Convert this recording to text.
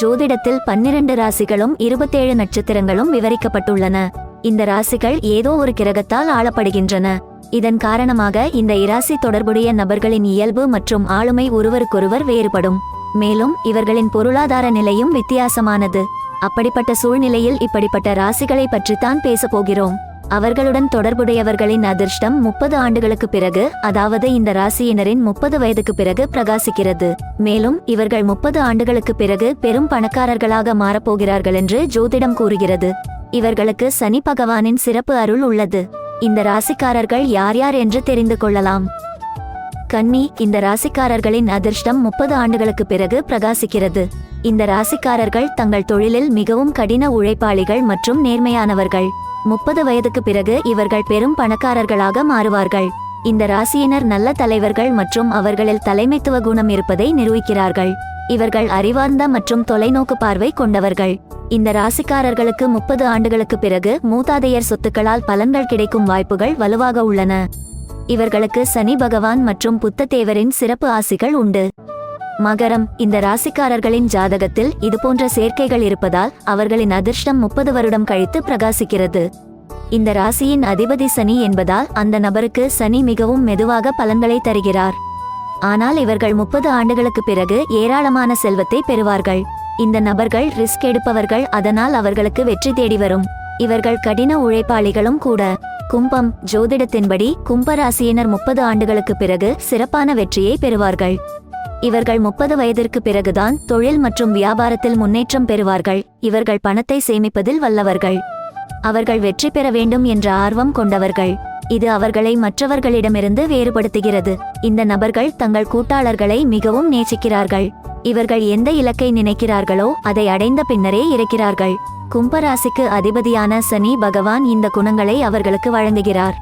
ஜோதிடத்தில் பன்னிரண்டு ராசிகளும் இருபத்தேழு நட்சத்திரங்களும் விவரிக்கப்பட்டுள்ளன. இந்த ராசிகள் ஏதோ ஒரு கிரகத்தால் ஆளப்படுகின்றன. இதன் காரணமாக இந்த இராசி தொடர்புடைய நபர்களின் இயல்பு மற்றும் ஆளுமை ஒருவருக்கொருவர் வேறுபடும். மேலும் இவர்களின் பொருளாதார நிலையும் வித்தியாசமானது. அப்படிப்பட்ட சூழ்நிலையில் இப்படிப்பட்ட ராசிகளை பற்றித்தான் பேசப் போகிறோம். அவர்களுடன் தொடர்புடையவர்களின் அதிர்ஷ்டம் முப்பது ஆண்டுகளுக்கு பிறகு அதாவது இந்த ராசியினரின் முப்பது வயதுக்கு பிறகு பிரகாசிக்கிறது. மேலும் இவர்கள் முப்பது ஆண்டுகளுக்கு பிறகு பெரும் பணக்காரர்களாக மாறப்போகிறார்கள் என்று ஜோதிடம் கூறுகிறது. இவர்களுக்கு சனி பகவானின் சிறப்பு அருள் உள்ளது. இந்த ராசிக்காரர்கள் யார் யார் என்று தெரிந்து கொள்ளலாம். கன்னி இந்த ராசிக்காரர்களின் அதிர்ஷ்டம் முப்பது ஆண்டுகளுக்கு பிறகு பிரகாசிக்கிறது. இந்த ராசிக்காரர்கள் தங்கள் தொழிலில் மிகவும் கடின உழைப்பாளிகள் மற்றும் நேர்மையானவர்கள். முப்பது வயதுக்கு பிறகு இவர்கள் பெரும் பணக்காரர்களாக மாறுவார்கள். இந்த ராசியினர் நல்ல தலைவர்கள் மற்றும் அவர்களில் தலைமைத்துவ குணம் இருப்பதை நிரூபிக்கிறார்கள். இவர்கள் அறிவார்ந்த மற்றும் தொலைநோக்கு பார்வை கொண்டவர்கள். இந்த ராசிக்காரர்களுக்கு முப்பது ஆண்டுகளுக்கு பிறகு மூதாதையர் சொத்துக்களால் பலன்கள் கிடைக்கும் வாய்ப்புகள் வலுவாக உள்ளன. இவர்களுக்கு சனி பகவான் மற்றும் புத்ததேவரின் சிறப்பு ஆசிகள் உண்டு. மகரம் இந்த ராசிக்காரர்களின் ஜாதகத்தில் இதுபோன்ற சேர்க்கைகள் இருப்பதால் அவர்களின் அதிர்ஷ்டம் முப்பது வருடம் கழித்து பிரகாசிக்கிறது. இந்த ராசியின் அதிபதி சனி என்பதால் அந்த நபருக்கு சனி மிகவும் மெதுவாக பலன்களை தருகிறார். ஆனால் இவர்கள் முப்பது ஆண்டுகளுக்கு பிறகு ஏராளமான செல்வத்தை பெறுவார்கள். இந்த நபர்கள் ரிஸ்க் எடுப்பவர்கள் அதனால் அவர்களுக்கு வெற்றி தேடி வரும். இவர்கள் கடின உழைப்பாளிகளும் கூட. கும்பம் ஜோதிடத்தின்படி கும்ப ராசியினர் முப்பது ஆண்டுகளுக்கு பிறகு சிறப்பான வெற்றியை பெறுவார்கள். இவர்கள் முப்பது வயதிற்கு பிறகுதான் தொழில் மற்றும் வியாபாரத்தில் முன்னேற்றம் பெறுவார்கள். இவர்கள் பணத்தை சேமிப்பதில் வல்லவர்கள். அவர்கள் வெற்றி பெற வேண்டும் என்ற ஆர்வம் கொண்டவர்கள். இது அவர்களை மற்றவர்களிடமிருந்து வேறுபடுத்துகிறது. இந்த நபர்கள் தங்கள் கூட்டாளர்களை மிகவும் நேசிக்கிறார்கள். இவர்கள் எந்த இலக்கை நினைக்கிறார்களோ அதை அடைந்த பின்னரே இருக்கிறார்கள். கும்பராசிக்கு அதிபதியான சனி பகவான் இந்த குணங்களை அவர்களுக்கு வழங்குகிறார்.